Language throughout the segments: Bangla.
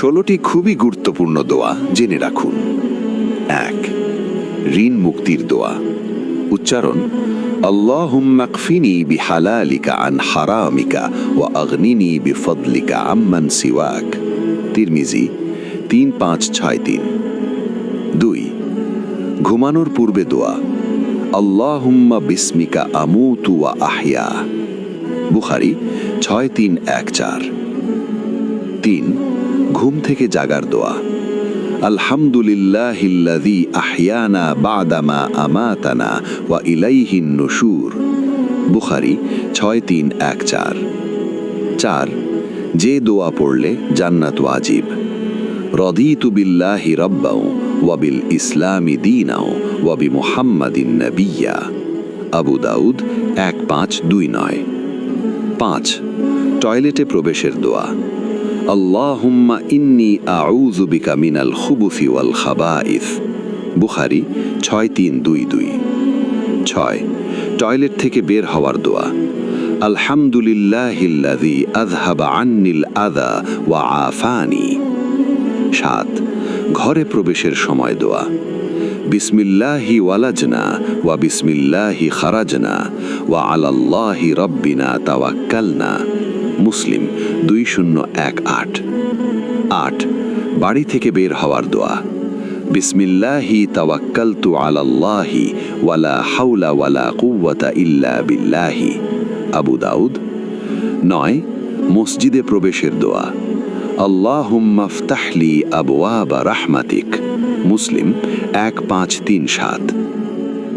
ষোলোটি খুবই গুরুত্বপূর্ণ দোয়া জেনে রাখুন। এক, ঋণ মুক্তির দোয়া। উচ্চারণ আগনিনি বিফদলিকা আম্মান তিরমিজি, তিন পাঁচ ছয় তিন। দুই, ঘুমানোর পূর্বে দোয়া বিস্মিকা আমুতু ওয়া আহইয়া বুখারি, ছয় তিন এক চার। তিন ঘুম থেকে জাগার দোয়া। আলহামদুলিল্লাহিল্লাযী আহইয়ানা বাদামা আমাতানা ওয়া ইলাইহিন নুশুর। বুখারি ছয় তিন এক চার। চার, যে দোয়া পড়লে জান্নাত ওয়াজিব। রদিতু বিল্লাহি রব্বাও ওয়াবিল ইসলামি দীনাও ওয়াবি মুহাম্মাদিন নবিয়্যা আবু দাউদ এক পাঁচ দুই নয়। পাঁচ, টয়লেটে প্রবেশের দোয়া। আল্লাহুম্মা ইন্নি আউযু বিকা মিনাল খুবুসি ওয়াল খাবাইস। বুখারি ছয় তিন দুই দুই। ছয়, টয়লেট থেকে বের হওয়ার দোয়া। আলহামদুলিল্লাহিল্লাযী আযহাবা আন্নিল আযা ওয়া আফানি। সাত, ঘরে প্রবেশের সময় দোয়া। বিসমিল্লাহি ওয়ালাজনা ওয়া বিসমিল্লাহি খারাজনা ওয়া আলাল্লাহি রব্বিনা তাওয়াক্কালনা। মুসলিম দুই শূন্য এক আট। আট, বাড়ি থেকে বের হওয়ার দোয়া। বিসমিল্লাহি তাওয়াক্কালতু আলাল্লাহি ওয়ালা হাওলা ওয়ালা কুওয়াতা ইল্লা বিল্লাহি। আবু দাউদ, নয়, মসজিদে প্রবেশের দোয়া। আল্লাহুম্মা ফতাহলি আবওয়াবা রাহমাতিক। মুসলিম, এক পাঁচ তিন সাত।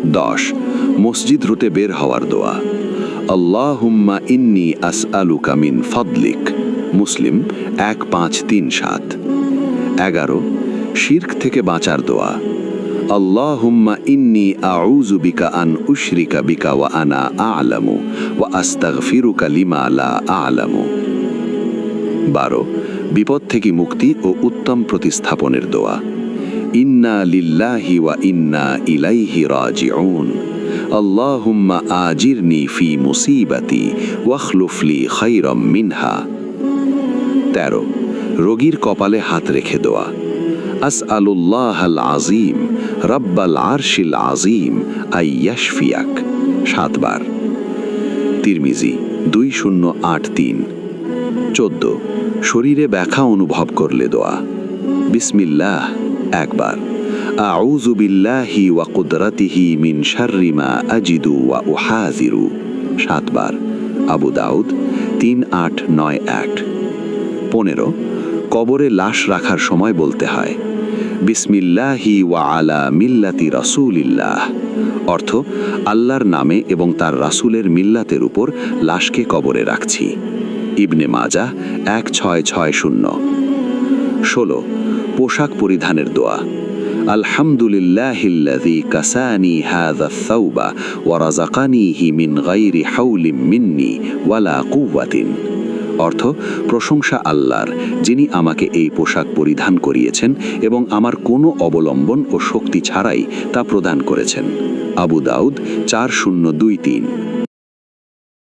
দশ, মসজিদ রুটে বের হওয়ার দোয়া। আল্লাহুম্মা ইন্নি আসআলুকা মিন ফদলিক। মুসলিম, এক পাঁচ তিন সাত। এগারো, শির্ক থেকে বাঁচার দোয়া। আল্লাহুম্মা ইন্নি আউযু বিকা আন উশরিকা বিকা ওয়া আনা আ'লামু ওয়া আস্তাগফিরুকা লিমা লা আ'লামু। বারো, বিপদ থেকে মুক্তি ও উত্তম প্রতিস্থাপনের দোয়া। ইন্না লিল্লাহি ওয়া ইন্না ইলাইহি রাজিউন। আল্লাহুম্মা আজিরনি ফি মুসিবাতি ওয়াখলুফলি খাইরম মিনহা তেরো, রোগীর কপালে হাত রেখে দোয়া। আস আলুল্লাহ আল আজিম, রব্বাল আরশিল আজিম আইয়াশফিয়াক সাতবার। তিরমিজি, দুই শূন্য আট তিন। চোদ্দ, শরীরে ব্যথা অনুভব করলে দোয়া। বিসমিল্লাহ, একবার। আউযু বিল্লাহি ওয়া কুদরাতিহি মিন শাররি মা আজিদু ওয়া উহাজিরু। সাতবার। আবু দাউদ, তিন আট নয় এক। পনেরো, কবরে লাশ রাখার সময় বলতে হয়, বিসমিল্লাহি ওয়া আলা মিল্লাতি রাসূলিল্লাহ। অর্থ, আল্লাহর নামে এবং তার রাসূলের মিল্লাতের উপর লাশকে কবরে রাখছি। ইবনে মাজা, এক ছয় ছয় শূন্য। ষোলো, পোশাক পরিধানের দোয়া। আলহামদুলিল্লাহিল্লাযী কাসানি হাযা আস-সাওবা ওয়া রাযাকানিহি মিন গায়রি কুওয়াতিন। অর্থ, প্রশংসা আল্লাহর, যিনি আমাকে এই পোশাক পরিধান করিয়েছেন এবং আমার কোনো অবলম্বন ও শক্তি ছাড়াই তা প্রদান করেছেন। আবু দাউদ চার শূন্য দুই তিন।